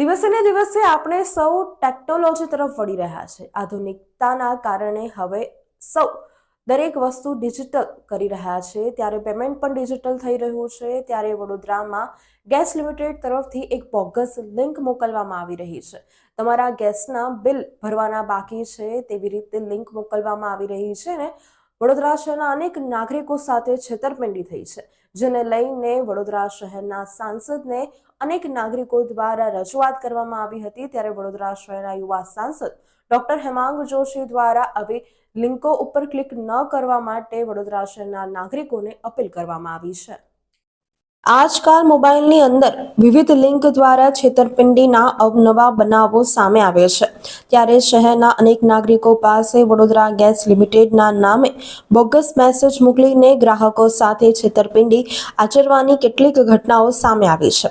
દિવસે ને દિવસે આપણે સૌ ટેકનોલોજી તરફ વળી રહ્યા છે. આધુનિકતાના કારણે હવે સૌ દરેક વસ્તુ ડિજિટલ કરી રહ્યા છે. ત્યારે પેમેન્ટ પણ ડિજિટલ થઈ રહ્યું છે. ત્યારે વડોદરામાં ગેસ લિમિટેડ તરફથી એક બોગસ લિંક મોકલવામાં આવી રહી છે. તમારા ગેસના બિલ ભરવાના બાકી છે. તેવી રીતે લિંક મોકલવામાં આવી રહી છે ને વડોદરા શહેરના અનેક નાગરિકો સાથે છેતરપિંડી થઈ છે, જેને લઈને વડોદરા શહેરના સાંસદને અનેક નાગરિકો દ્વારા રજૂઆત કરવામાં આવી હતી. ત્યારે વડોદરા શહેરના યુવા સાંસદ ડોક્ટર હેમાંગ જોશી દ્વારા આવી લિંકો ઉપર ક્લિક ન કરવા માટે વડોદરા શહેરના નાગરિકોને અપીલ કરવામાં આવી છે. આજકાલ મોબાઈલની અંદર વિવિધ લિંક દ્વારા છેતરપિંડીના અવનવા બનાવો સામે આવે છે. ત્યારે શહેરના અનેક નાગરિકો પાસે વડોદરા ગેસ લિમિટેડના નામે બોગસ મેસેજ મોકલીને ગ્રાહકો સાથે છેતરપિંડી આચરવાની કેટલીક ઘટનાઓ સામે આવી છે.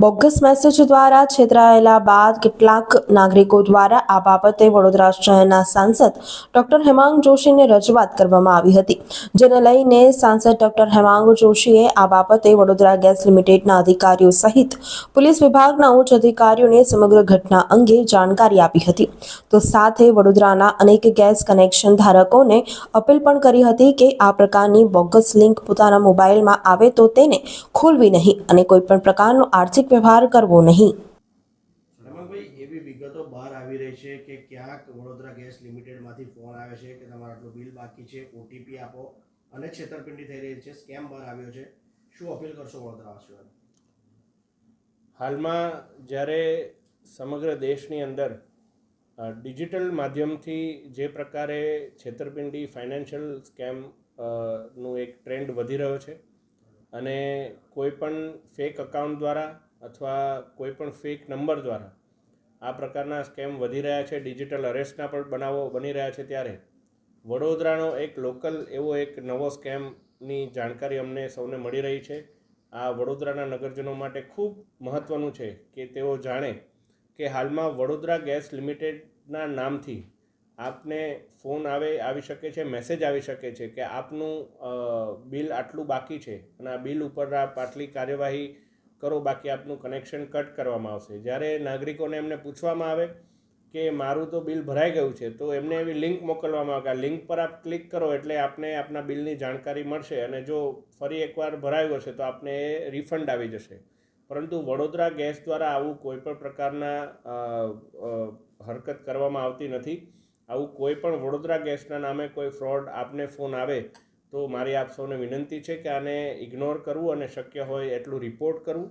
બોગસ મેસેજ દ્વારા છેતરાયેલા બાદ કેટલાક નાગરિકો દ્વારા આ બાબતે વડોદરા શહેરના સાંસદ ડોક્ટર હેમાંગ જોશીને રજૂઆત કરવામાં આવી હતી, જેને લઈને સાંસદ ડોક્ટર હેમાંગ જોશીએ આ બાબતે વડોદરા ગેસ લિમિટેડના અધિકારીઓ સહિત પોલીસ વિભાગના ઉચ્ચ અધિકારીઓને સમગ્ર ઘટના અંગે જાણકારી આપી હતી. તો સાથે વડોદરાના અનેક ગેસ કનેક્શન ધારકોને અપીલ પણ કરી હતી કે આ પ્રકારની બોગસ લિંક પોતાના મોબાઈલમાં આવે તો તેને ખોલવી નહીં અને કોઈપણ પ્રકારનો આર્થિક વ્યવહાર કરવો નહીં. એવી વિગતો બહાર આવી રહી છે કે ક્યાંક વડોદરા ગેસ લિમિટેડમાંથી ફોન આવે છે કે તમારું આટલું બિલ બાકી છે ઓટીપી આપો અને છેતરપિંડી થઈ રહી છે સ્કેમ બહાર આવ્યો છે. શું અપીલ કરશો વડોદરાવાસીઓને? હાલમાં જ્યારે સમગ્ર દેશની અંદર ડિજિટલ માધ્યમથી જે પ્રકારે છેતરપિંડી ફાઇનાન્શિયલ સ્કેમ અ, નું એક ટ્રેન્ડ વધી રહ્યો છે અને કોઈ પણ ફેક અકાઉન્ટ દ્વારા અથવા કોઈ પણ ફેક નંબર દ્વારા આ પ્રકારના સ્કેમ વધી રહ્યા છે ડિજિટલ અરેસ્ટના પણ બનાવો બની રહ્યા છે ત્યારે. વડોદરાનો એક લોકલ એવો એક નવો સ્કેમની જાણકારી અમને સૌને મળી રહી છે. આ વડોદરાના નગરજનો માટે ખૂબ મહત્ત્વનું છે કે તેઓ જાણે કે હાલમાં વડોદરા ગેસ લિમિટેડના નામથી આપને ફોન આવે, આવી શકે છે, મેસેજ આવી શકે છે કે આપનું બિલ આટલું બાકી છે અને આ બિલ ઉપર આપ આટલી કાર્યવાહી કરો, બાકી આપનું કનેક્શન કટ કરવામાં આવશે. જ્યારે નાગરિકોને એમને પૂછવામાં આવે કે મારું તો બિલ ભરાઈ ગયું છે, તો એમને એવી લિંક મોકલવામાં આવે કે આ લિંક પર આપ ક્લિક કરો એટલે આપને આપના બિલની જાણકારી મળશે અને જો ફરી એકવાર ભરાયું હશે તો આપને એ રિફંડ આવી જશે. પરંતુ વડોદરા ગેસ દ્વારા આવું કોઈ પણ પ્રકારના હરકત કરવામાં આવતી નથી. આવું કોઈ પણ વડોદરા ગેસના નામે કોઈ ફ્રોડ આપને ફોન આવે તો મારી આપ સૌને વિનંતી છે કે આને ઇગ્નોર કરવું અને શક્ય હોય એટલું રિપોર્ટ કરવું.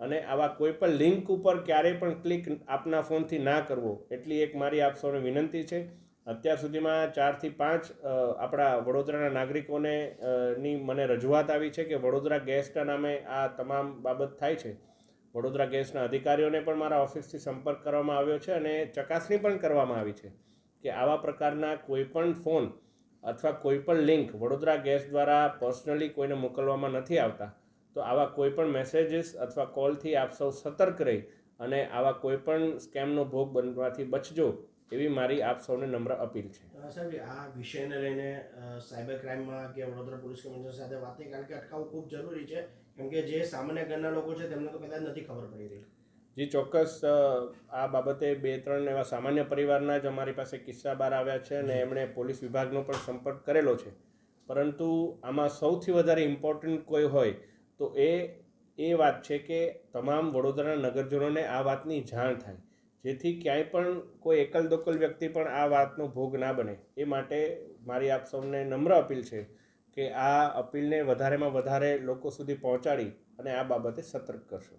અને આવા કોઈ પણ લિંક ઉપર ક્યારેય પણ ક્લિક આપના ફોનથી ના કરવો, એટલી એક મારી આપ સૌને વિનંતી છે. અત્યાર સુધીમાં ચારથી પાંચ આપણા વડોદરાના નાગરિકોને ની મને રજૂઆત આવી છે કે વડોદરા ગેસના નામે આ તમામ બાબત થાય છે. વડોદરા ગેસના અધિકારીઓને પણ મારા ઓફિસથી સંપર્ક કરવામાં આવ્યો છે અને ચકાસણી પણ કરવામાં આવી છે કે આવા પ્રકારના કોઈ પણ ફોન અથવા કોઈ પણ લિંક વડોદરા ગેસ દ્વારા પર્સનલી કોઈને મોકલવામાં નથી આવતા, તો આવા કોઈ પણ મેસેજીસ અથવા કોલથી આપ સૌ સતર્ક રહી અને આવા કોઈ પણ સ્કેમનો ભોગ બનવાથી બચજો એવી મારી આપ સૌને નમ્ર અપીલ છે. સાહેબ આ વિષયને લઈને સાયબર ક્રાઇમમાં કે વડોદરા પોલીસ કમિશનર સાથે વાત થઈ કારણ કે અટકાવવું ખૂબ જરૂરી છે. કેમ કે જે સામાન્ય ઘરના લોકો છે, તેમને તો કદાચ નથી ખબર પડી રહી. જી ચોક્કસ આ બાબતે બે ત્રણ એવા સામાન્ય પરિવારના જ અમારી પાસે કિસ્સા બહાર આવ્યા છે અને એમણે પોલીસ વિભાગનો પણ સંપર્ક કરેલો છે. પરંતુ આમાં સૌથી વધારે ઇમ્પોર્ટન્ટ કોઈ હોય તો એ એ વાત છે કે તમામ વડોદરાના નગરજનોને આ વાતની જાણ થાય. જેથી ક્યાંય પણ કોઈ એકલ દોકલ વ્યક્તિ પણ આ વાતનો ભોગ ના બને. એ માટે મારી આપ સૌને નમ્ર અપીલ છે કે આ અપીલને વધારેમાં વધારે લોકો સુધી પહોંચાડી અને આ બાબતે સતર્ક કરશો.